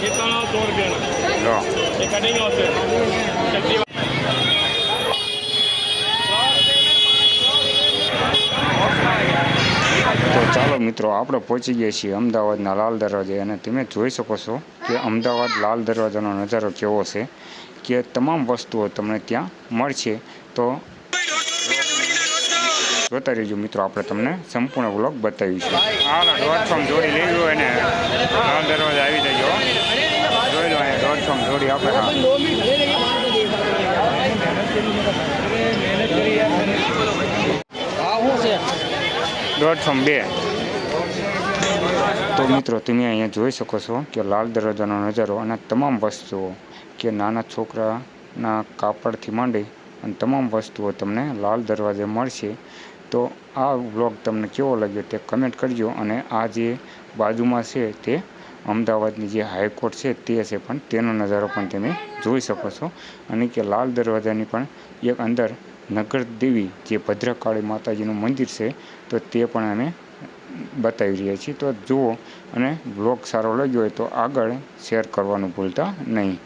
કેટલાનો સો રૂપિયાનો. જો. એ કટિંગ આવશે ચટણી તો ચાલો મિત્રો આપણે પહોંચી ગયા છીએ અમદાવાદના લાલ દરવાજે અને તમે જોઈ શકો છો કે અમદાવાદ લાલ દરવાજાનો નજારો કેવો છે કે તમામ વસ્તુઓ તમને ત્યાં મળશે. તો જોતા રહેજો મિત્રો આપણે તમને સંપૂર્ણ વ્લોગ બતાવીશું. હાલો દોઢસો જોડી લેવી હોય ને લાલ દરવાજા આવી જજો જોઈ લો અહીંયા જોડી આપણે હા. દોઢસો બે. તો મિત્રો, તમે અહીંયા જોઈ શકો છો કે લાલ દરવાજાનો નજારો અને તમામ વસ્તુઓ કે નાના છોકરાના કાપડથી માંડી અને તમામ વસ્તુઓ તમને લાલ દરવાજે મળશે. તો આ વ્લોગ તમને કેવો લાગ્યો તે કમેન્ટ કરજો અને આ જે બાજુમાં છે તે અમદાવાદની જે હાઈકોર્ટ છે તે છે પણ તેનો નજારો પણ તમે જોઈ શકો છો. અને કે લાલ દરવાજાની પણ એક અંદર નગર દેવી જે ભદ્રકાળી માતાજીનું મંદિર છે તો તે પણ અમે બતાવી રહ્યા છીએ. તો જુઓ અને બ્લોગ સારો લાગ્યો હોય તો આગળ શેર કરવાનું ભૂલતા નહીં.